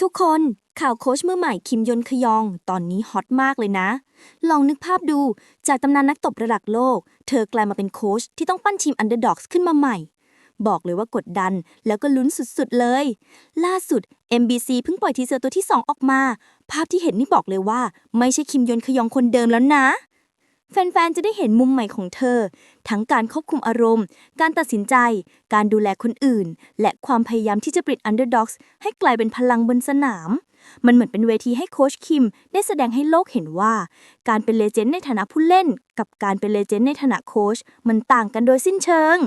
ทุกคนข่าวโค้ชมือใหม่คิมยอนขยอง ตอนนี้ฮอตมากเลยนะ ลองนึกภาพดูจากตำนานนักตบระดับโลก เธอกลายมาเป็นโค้ชที่ต้องปั้นทีมอันเดอร์ด็อกส์ขึ้นมาใหม่ บอกเลยว่ากดดันแล้วก็ลุ้นสุดๆเลย ล่าสุด MBC เพิ่งปล่อยทีเซอร์ตัวที่ 2 ออกมา ภาพที่เห็นนี่บอกเลยว่า ไม่ใช่คิมยอนขยองคนเดิมแล้วนะ แฟนๆ จะได้เห็นมุมใหม่ของเธอ ทั้งการควบคุมอารมณ์ การตัดสินใจ การดูแลคนอื่น และความพยายามที่จะปลิดอันเดอร์ด็อกส์ให้กลายเป็นพลังบนสนาม มันเหมือนเป็นเวทีให้โค้ชคิม ได้แสดงให้โลกเห็นว่า การเป็นเลเจนด์ในฐานะผู้เล่น กับการเป็นเลเจนด์ในฐานะโค้ชมันต่างกันโดยสิ้นเชิง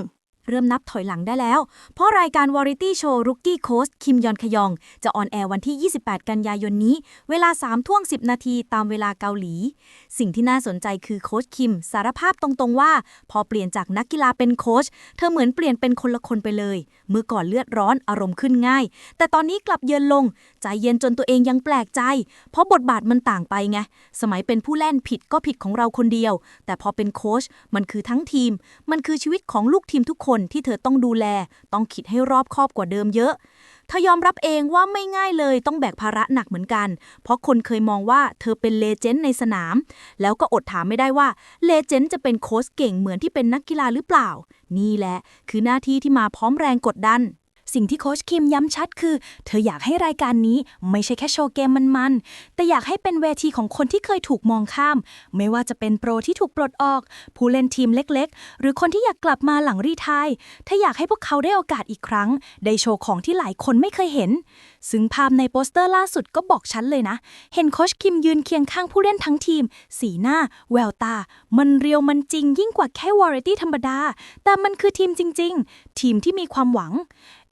เริ่มนับถอยหลังได้แล้ว เพราะรายการวาไรตี้โชว์รุกกี้โค้ชคิมยอนขยอง จะออนแอร์วันที่ 28 กันยายนนี้ เวลา3ท่วง10 นาทีตามเวลาเกาหลี สิ่งที่น่าสนใจคือโค้ชคิมสารภาพตรงๆว่า พอเปลี่ยนจากนักกีฬาเป็นโค้ชเธอเหมือนเปลี่ยนเป็นคนละคนไปเลย เมื่อก่อนเลือดร้อนอารมณ์ขึ้นง่าย แต่ตอนนี้กลับเย็นลง ใจเย็นจนตัวเองยังแปลกใจ เพราะบทบาทมันต่างไปไงสมัยเป็นผู้เล่นผิดก็ผิดของเราคนเดียว แต่พอเป็นโค้ชมันคือทั้งทีม มันคือชีวิตของลูกทีมทุกคนที่เธอต้องดูแล ต้องคิดให้รอบคอบกว่าเดิมเยอะเธอยอมรับเองว่าไม่ง่ายเลยต้องแบกภาระหนักเหมือนกัน เพราะคนเคยมองว่าเธอเป็นเลเจนด์ในสนาม แล้วก็อดถามไม่ได้ว่าเลเจนด์จะเป็นโค้ชเก่งเหมือนที่เป็นนักกีฬาหรือเปล่า นี่แหละ คือหน้าที่ที่มาพร้อมแรงกดดัน สิ่งที่โค้ชคิมย้ำชัดคือ เธออยากให้รายการนี้ไม่ใช่แค่โชว์เกมมันๆ แต่อยากให้เป็นเวทีของคนที่เคยถูกมองข้าม ไม่ว่าจะเป็นโปรที่ถูกปลดออก ผู้เล่นทีมเล็กๆ หรือคนที่อยากกลับมาหลังรีทายเธออยากให้พวกเขาได้โอกาสอีกครั้ง ได้โชว์ของที่หลายคนไม่เคยเห็น ซึ่งภาพในโปสเตอร์ล่าสุดก็บอกชัดเลยนะ เห็นโคชคิมยืนเคียงข้างผู้เล่นทั้งทีม สีหน้า แววตา มันเรียวมันจริงยิ่งกว่าแค่วาไรตี้ธรรมดา แต่มันคือทีมจริง ๆ ทีมที่มีความหวัง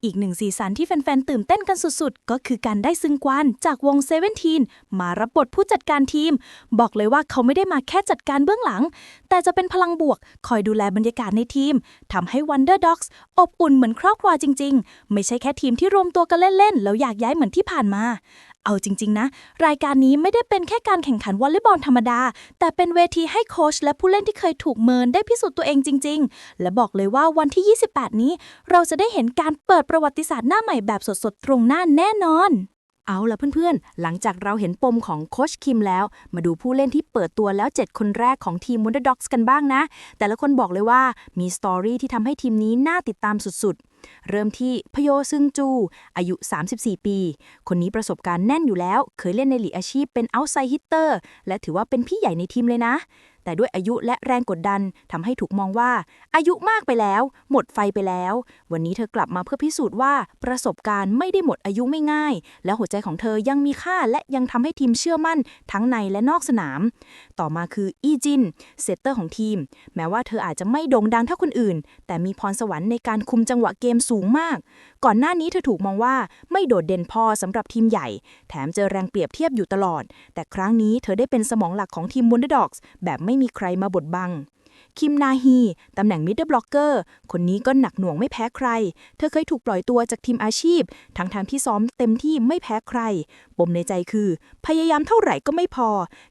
อีกหนึ่งสีสันที่แฟน ๆ ตื่นเต้นกันสุด ๆ ก็คือการได้ซึงกวานจากวงเซเว่นทีนมารับบทผู้จัดการทีม บอกเลยว่าเขาไม่ได้มาแค่จัดการเบื้องหลัง แต่จะเป็นพลังบวกคอยดูแลบรรยากาศในทีมทำให้ Wonder Dogs อบอุ่นเหมือนครอบครัวจริง ๆ ไม่ใช่แค่ทีมที่รวมตัวกันเล่น ๆ แล้วอยากย้ายเหมือนที่ผ่านมา เอาจริง ๆ นะ รายการนี้ไม่ได้เป็นแค่การแข่งขันวอลเลย์บอลธรรมดา แต่เป็นเวทีให้โค้ชและผู้เล่นที่เคยถูกเมินได้พิสูจน์ตัวเองจริง ๆ และบอกเลยว่าวันที่ 28 นี้ เราจะได้เห็นการเปิดประวัติศาสตร์หน้าใหม่แบบสดๆ ตรงหน้าแน่นอน เอาละเพื่อนๆ หลังจากเราเห็นปมของโค้ชคิมแล้ว มาดูผู้เล่นที่เปิดตัวแล้ว 7 คนแรกของทีม Wonder Dogs กันบ้างนะ แต่ละคนบอกเลยว่ามีสตอรี่ที่ทำให้ทีมนี้น่าติดตามสุดๆ เริ่มที่พโยซึงจู อายุ 34 ปี คนนี้ประสบการณ์แน่นอยู่แล้ว เคยเล่นในหลีกอาชีพเป็นเอาไซฮิตเตอร์ และถือว่าเป็นพี่ใหญ่ในทีมเลยนะ แต่ด้วยอายุและแรงกดดันทำให้ถูกมองว่า อายุมากไปแล้ว หมดไฟไปแล้ว วันนี้เธอกลับมาเพื่อพิสูจน์ว่าประสบการณ์ไม่ได้หมดอายุไม่ง่าย และหัวใจของเธอยังมีค่าและยังทำให้ทีมเชื่อมั่น ทั้งในและนอกสนาม ต่อมาคืออีจินเซตเตอร์ของทีม แม้ว่าเธออาจจะไม่โด่งดังเท่าคนอื่น แต่มีพรสวรรค์ในการคุมจังหวะเกมสูงมาก ก่อนหน้านี้เธอถูกมองว่าไม่โดดเด่นพอสำหรับทีมใหญ่ แถมเจอแรงเปรียบเทียบอยู่ตลอด แต่ครั้งนี้เธอได้เป็นสมองหลักของทีม Wonder Dogs แบบไม่ไม่มีใครมาบดบัง คิมนาฮีตำแหน่งมิดเดิลบล็อกเกอร์คนนี้ก็หนักหน่วงไม่แพ้ใคร เธอเคยถูกปล่อยตัวจากทีมอาชีพ ทั้งทางที่ซ้อมเต็มที่ไม่แพ้ใคร ปมในใจคือ พยายามเท่าไหร่ก็ไม่พอ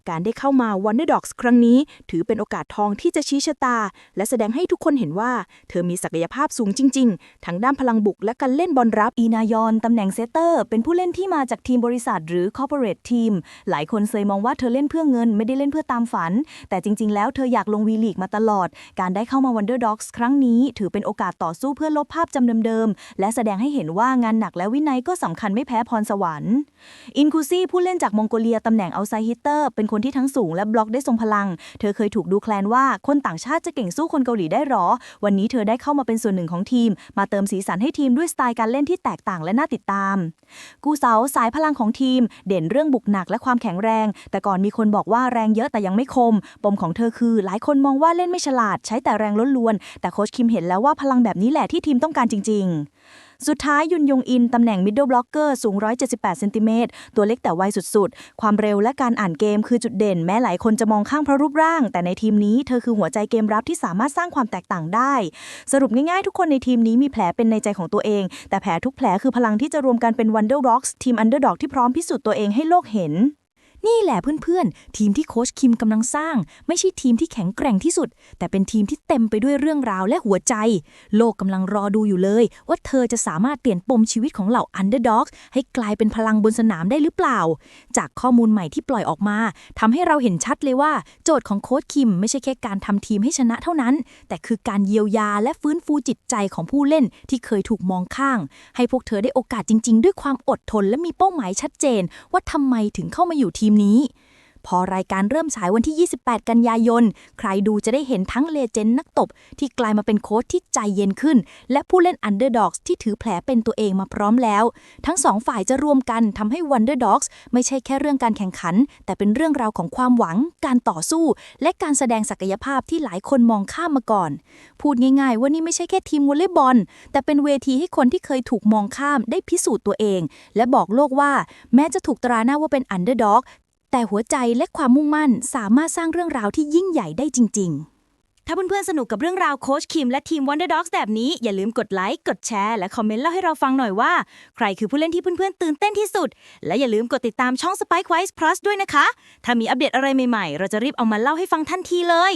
การได้เข้ามา Wonder Dogs ครั้งนี้ ถือเป็นโอกาสทองที่จะชี้ชะตา และแสดงให้ทุกคนเห็นว่า เธอมีศักยภาพสูงจริง ๆ ทั้งด้านพลังบุกและการเล่นบอลรับอีนายอนตำแหน่งเซตเตอร์ เป็นผู้เล่นที่มาจากทีมบริษัทหรือ corporate team หลายคนเคยมองว่าเธอเล่นเพื่อเงินไม่ได้เล่นเพื่อตามฝัน แต่จริง ๆ แล้วเธออยากลงวีลีกมาตลอด การได้เข้ามา Wonder Dogs ครั้งนี้ ถือเป็นโอกาสต่อสู้เพื่อลบภาพจำเดิมๆ และแสดงให้เห็นว่างานหนักและวินัยก็สำคัญไม่แพ้พรสวรรค์ อินคูซี่ผู้เล่นจากมองโกเลียตำแหน่งเอาไซฮิตเตอร์ เป็นคนที่ทั้งสูงและบล็อกได้ทรงพลัง เธอเคยถูกดูแคลนว่าคนต่างชาติจะเก่งสู้คนเกาหลีได้หรอ วันนี้เธอได้เข้ามาเป็นส่วนหนึ่งของทีม มาเติมสีสันให้ทีมด้วยสไตล์การเล่นที่แตกต่างและน่าติดตาม กูเสาสายพลังของทีม เด่นเรื่องบุกหนักและความแข็งแรง แต่ก่อนมีคนบอกว่าแรงเยอะแต่ยังไม่คม ปมของเธอคือ หลายคนมองว่าเล่นไม่ฉลาด ใช้แต่แรงล้วนๆแต่โค้ชคิมเห็นแล้วว่าพลังแบบนี้แหละที่ทีมต้องการจริง ๆ สุดท้ายยุนยงอิน ตำแหน่งมิดเดิลบล็อกเกอร์สูง 178เซนติเมตรตัวเล็กแต่ไวสุดๆ ความเร็วและการอ่านเกมคือจุดเด่น แม้หลายคนจะมองข้างเพราะรูปร่าง แต่ในทีมนี้เธอคือหัวใจเกมรับที่สามารถสร้างความแตกต่างได้ สรุปง่ายๆ ทุกคนในทีมนี้มีแผลเป็นในใจของตัวเอง แต่แผลทุกแผลคือพลังที่จะรวมกันเป็น Wonder Rocks ทีม Underdog ที่พร้อมพิสูจน์ตัวเองให้โลกเห็น นี่แหละเพื่อนๆ ทีมที่โค้ชคิมกำลังสร้าง ไม่ใช่ทีมที่แข็งแกร่งที่สุด แต่เป็นทีมที่เต็มไปด้วยเรื่องราวและหัวใจ โลกกำลังรอดูอยู่เลย ว่าเธอจะสามารถเปลี่ยนปมชีวิตของเหล่าอันเดอร์ด็อกให้กลายเป็นพลังบนสนามได้หรือเปล่า จากข้อมูลใหม่ที่ปล่อยออกมาทำให้เราเห็นชัดเลยว่า โจทย์ของโค้ชคิม ไม่ใช่แค่การทำทีมให้ชนะเท่านั้น แต่คือการเยียวยาและฟื้นฟูจิตใจของผู้เล่นที่เคยถูกมองข้าง ให้พวกเธอได้โอกาสจริง ๆ ด้วยความอดทนและมีเป้าหมายชัดเจน ว่าทำไมถึงเข้ามาอยู่ทีมนี้ พอรายการเริ่มฉายวันที่ 28 กันยายน ใครดูจะได้เห็นทั้งเลเจนด์นักตบ ที่กลายมาเป็นโค้ชที่ใจเย็นขึ้น และผู้เล่นอันเดอร์ด็อกที่ถือแผลเป็นตัวเองมาพร้อมแล้ว ทั้งสองฝ่ายจะรวมกันทำให้ Wonder Dogs ไม่ใช่แค่เรื่องการแข่งขัน แต่เป็นเรื่องราวของความหวัง การต่อสู้ และการแสดงศักยภาพที่หลายคนมองข้ามมาก่อน พูดง่าย ๆ ว่านี่ไม่ใช่แค่ทีมวอลเลย์บอล แต่เป็นเวทีให้คนที่เคยถูกมองข้ามได้พิสูจน์ตัวเอง และบอกโลกว่า แม้จะถูกตราหน้าว่าเป็นอันเดอร์ด็อก แต่หัวใจและความมุ่งมั่นสามารถสร้างเรื่องราวที่ยิ่งใหญ่ได้จริง ๆ ถ้าเพื่อนๆสนุกกับเรื่องราวโค้ชคิมและทีม Wonder Dogs แบบนี้ อย่าลืมกดไลค์ กดแชร์ และคอมเมนต์เล่าให้เราฟังหน่อยว่า ใครคือผู้เล่นที่เพื่อนๆตื่นเต้นที่สุด และอย่าลืมกดติดตามช่อง Spike Wise Plus ด้วยนะคะ ถ้ามีอัปเดตอะไรใหม่ๆ เราจะรีบเอามาเล่าให้ฟังทันทีเลย